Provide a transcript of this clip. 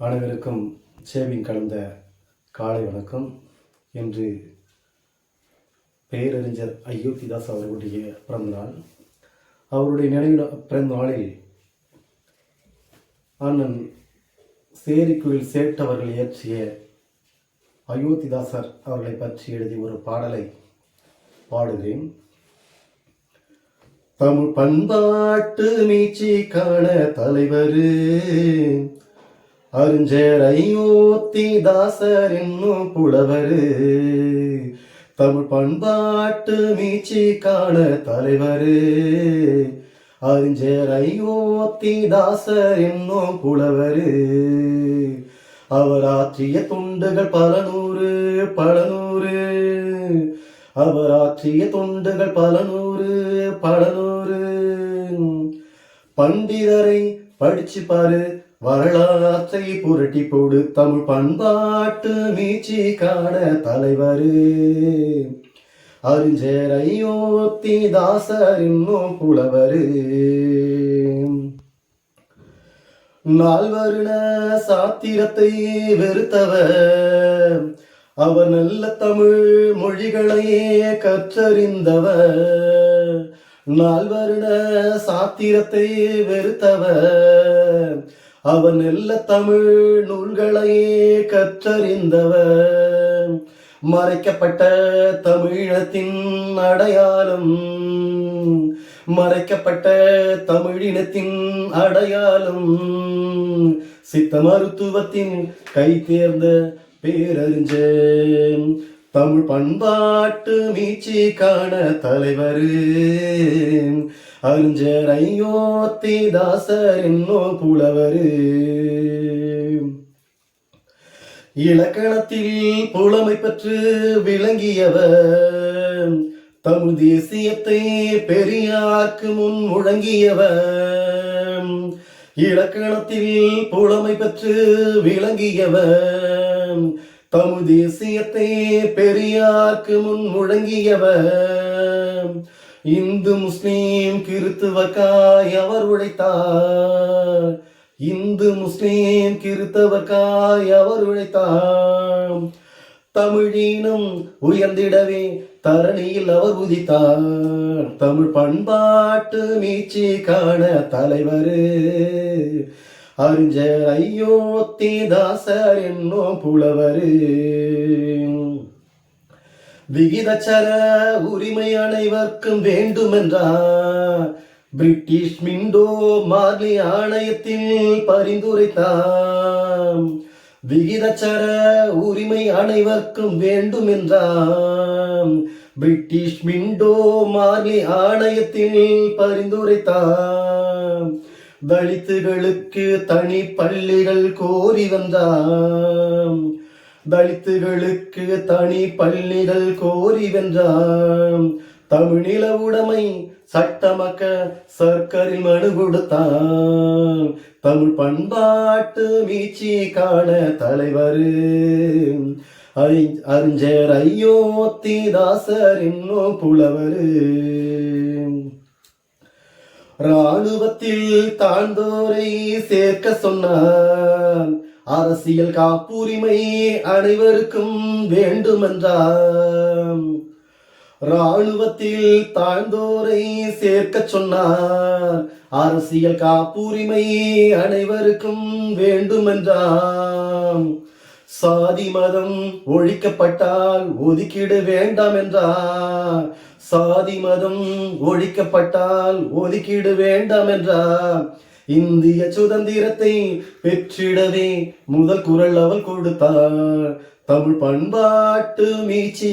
அனைவருக்கும் சேவிங் கலந்த காலை வணக்கம். இன்று பேரறிஞர் அயோத்திதாஸ் அவர்களுடைய பிறந்தநாள். அவருடைய நினைவு பிறந்த நாளில் அண்ணன் சேரிக்குயில் சேட்டவர்கள் இயற்றிய அயோத்திதாசர் அவர்களை பற்றி எழுதிய ஒரு பாடலை பாடுகிறேன். தமிழ் பண்பாட்டு மீச்சி காண தலைவரு அறிஞர் அயோத்தி தாசர் என்னும் புலவரு தமிழ் பண்பாட்டு மீட்சி காண தலைவரு அறிஞர் அயோத்தி தாசர் என்னும் புலவரு அவர் ஆற்றிய துண்டுகள் பல நூறு பல நூறு அவர் ஆற்றிய தொண்டுகள் பல நூறு பல நூறு பண்டிதரை படிச்சு பாரு வரலாற்றை புரட்டி போடு தமிழ் பண்பாட்டு மீச்சி காட தலைவரு. அறிஞரையோத்தி தாசர் இன்னும் புலவரு. நால்வருண சாத்திரத்தை வெறுத்தவர். அவர் நல்ல தமிழ் மொழிகளையே கற்றறிந்தவர். நால்வருண சாத்திரத்தை வெறுத்தவர். அவன் நல்ல தமிழ் நூல்களையே கற்றறிந்தவன். மறைக்கப்பட்ட தமிழத்தின் அடையாளம். மறைக்கப்பட்ட தமிழினத்தின் அடையாளம். சித்த மருத்துவத்தின் கை தேர்ந்த பேரறிஞர் தமிழ் பண்பாட்டு மீச்சி காண தலைவர். அறிஞர் அயோத்தி தாசர் என்னோ புலவரு இலக்கணத்தில் புலமை பெற்று விளங்கியவர் தமிழ் தேசியத்தை பெரியார்க்கு முன் முழங்கியவர் இலக்கணத்தில் புலமை பெற்று விளங்கியவர் தமிழ் தேசியத்தை பெரியார்க்கு முன் முழங்கியவர் இந்து முஸ்லீம் கிறித்துவக்காய் அவர் உழைத்தார். இந்து முஸ்லீம் கிறித்தவர்காய் அவர் உழைத்தார். தமிழினம் உயர்ந்திடவே தரணியில் அவர் உதித்தார் தமிழ் பண்பாட்டு மீச்சி காண தலைவர். அறிஞர் ஐயோத்தி தாசர் என்னும் புலவர். விகிதச்சர உரிமை அனைவருக்கும் வேண்டுமென்றார் பிரிட்டிஷ் மிண்டோ மார்லி ஆணையத்தில் பரிந்துரைத்தார் விகிதச்சர உரிமை அனைவருக்கும் வேண்டும் என்றார் பிரிட்டிஷ் மிண்டோ மார்லி ஆணையத்தில் பரிந்துரைத்தார் தலித்துகளுக்கு தனி பள்ளிகள் கோரி வந்தார் தலித்துகளுக்கு தனி பள்ளிகள் கோரி வென்றான் தமிழில உடைமை சட்டமக்க சர்க்கரில் மனு கொடுத்தான் தமிழ் பண்பாட்டு மீட்சி காண தலைவர் அறிஞர் ஐயோத்தி தாசர் இன்னும் புலவர். ராணுவத்தில் தாழ்ந்தோரை சேர்க்க சொன்னார். அரசியல் காப்புரிமை அனைவருக்கும் வேண்டுமென்றார் ராணுவத்தில் தாழ்ந்தோரை சேர்க்க சொன்னார். அரசியல் காப்புரிமை அனைவருக்கும் வேண்டுமென்றார் சாதி மதம் ஒழிக்கப்பட்டால் ஒதுக்கீடு வேண்டாம் என்றார் சாதி மதம் ஒழிக்கப்பட்டால் ஒதுக்கீடு வேண்டாம் என்றார் இந்திய சுதந்திரத்தை பெற்றிடவே முதல் குரல் அவள் கொடுத்தாள். தமிழ் பண்பாட்டு மீச்சி